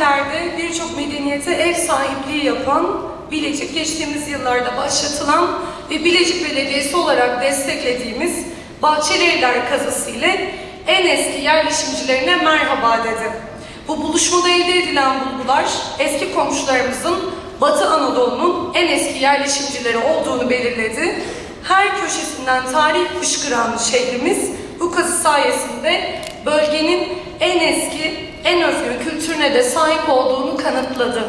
tarihlerde birçok medeniyete ev sahipliği yapan, Bilecik geçtiğimiz yıllarda başlatılan ve Bilecik Belediyesi olarak desteklediğimiz Bahçeli Evler kazısı ile en eski yerleşimcilerine merhaba dedi. Bu buluşmada elde edilen bulgular eski komşularımızın Batı Anadolu'nun en eski yerleşimcileri olduğunu belirledi. Her köşesinden tarih fışkıran şehrimiz bu kazı sayesinde bölgenin en eski, en özgün kültürüne de sahip olduğunu kanıtladı.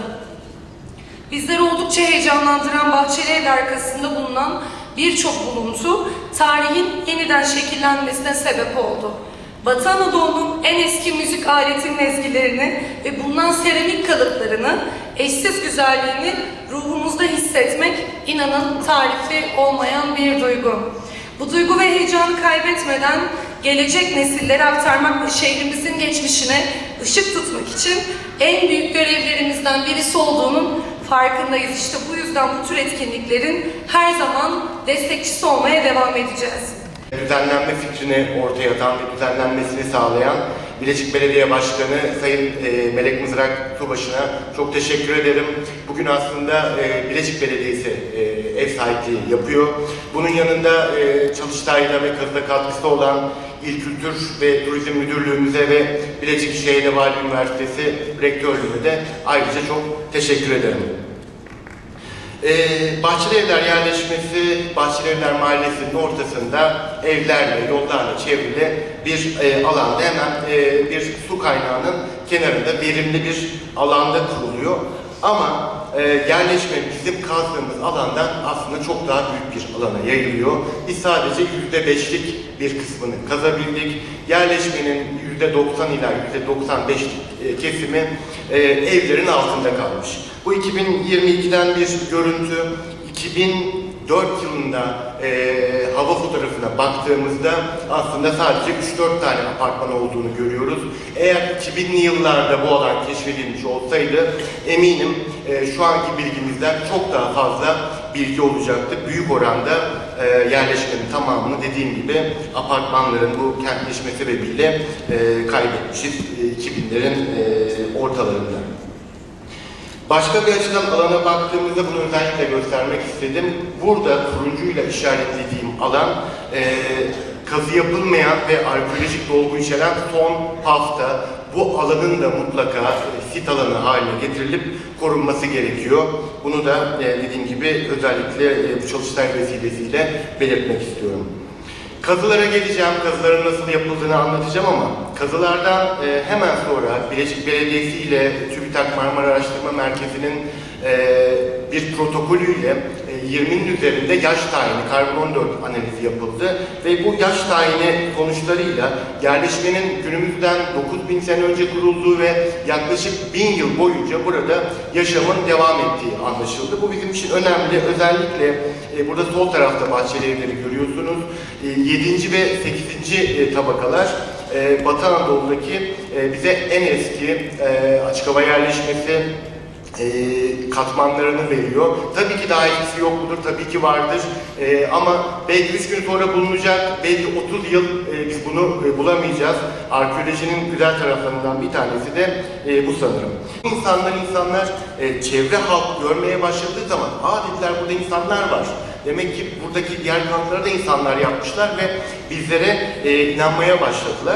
Bizleri oldukça heyecanlandıran Bahçeli Evler arkasında bulunan birçok buluntu tarihin yeniden şekillenmesine sebep oldu. Batı Anadolu'nun en eski müzik aletinin ezgilerini ve bulunan seramik kalıplarını, eşsiz güzelliğini ruhumuzda hissetmek inanın tarifi olmayan bir duygu. Bu duygu ve heyecanı kaybetmeden gelecek nesillere aktarmak ve şehrimizin geçmişine ışık tutmak için en büyük görevlerimizden birisi olduğunun farkındayız. İşte bu yüzden bu tür etkinliklerin her zaman destekçisi olmaya devam edeceğiz. Düzenlenme fikrini ortaya atan ve düzenlenmesini sağlayan Bilecik Belediye Başkanı Sayın e, Melek Mızrak Tubaşı'na çok teşekkür ederim. Bugün aslında e, Bilecik Belediyesi e, ev sahipliği yapıyor. Bunun yanında e, Çalıştay'da ve kazıda katkısı olan İl Kültür ve Turizm Müdürlüğümüze ve Bilecik Şehir Vali Üniversitesi Rektörlüğüne de ayrıca çok teşekkür ederim. Ee, Bahçeli Evler yerleşmesi, Bahçeli Evler Mahallesi'nin ortasında evlerle, yollarla çevrili bir e, alanda hemen e, bir su kaynağının kenarında verimli bir alanda kuruluyor. Ama e, yerleşme bizim kazdığımız alandan aslında çok daha büyük bir alana yayılıyor. Biz sadece yüzde beşlik bir kısmını kazabildik. Yerleşmenin yüzde doksan ila yüzde doksan beşlik e, kesimi e, evlerin altında kalmış. Bu 2022'den bir görüntü. 2004 yılında e, hava fotoğrafına baktığımızda aslında sadece 3-4 tane apartman olduğunu görüyoruz. Eğer 2000'li yıllarda bu alan keşfedilmiş olsaydı eminim e, şu anki bilgimizden çok daha fazla bilgi olacaktı. Büyük oranda e, yerleşmenin tamamını dediğim gibi apartmanların bu kentleşme sebebiyle e, kaybetmişiz e, 2000'lerin e, ortalarında. Başka bir açıdan alana baktığımızda bunu özellikle göstermek istedim. Burada turuncuyla işaretlediğim alan e, kazı yapılmayan ve arkeolojik dolgu içeren son hafta. Bu alanın da mutlaka sit alanı haline getirilip korunması gerekiyor. Bunu da e, dediğim gibi özellikle e, bu çalıştay vesilesiyle belirtmek istiyorum. Kazılara geleceğim, kazıların nasıl yapıldığını anlatacağım ama kazılardan e, hemen sonra Bilecik Belediyesi ile TÜBİTAK Marmara Araştırma Merkezi'nin e, bir protokolüyle e, 20'nin üzerinde yaş tayini, karbon 14 analizi yapıldı ve bu yaş tayini sonuçlarıyla yerleşmenin günümüzden 9000 sene önce kurulduğu ve yaklaşık 1000 yıl boyunca burada yaşamın devam ettiği anlaşıldı. Bu bizim için önemli. Özellikle e, burada sol tarafta bahçeli evleri görüyorsunuz. E, 7. ve 8. e, tabakalar e, Batı Anadolu'daki bize en eski e, açık hava yerleşmesi e, katmanlarını veriyor. Tabii ki daha iyisi yok mudur? Tabii ki vardır. E, ama belki 3 gün sonra bulunacak, belki 30 yıl e, biz bunu e, bulamayacağız. Arkeolojinin güzel taraflarından bir tanesi de e, bu sanırım. İnsanlar insanlar e, çevre halk görmeye başladığı zaman aa dediler burada insanlar var. Demek ki buradaki diğer kampları da insanlar yapmışlar ve bizlere e, inanmaya başladılar.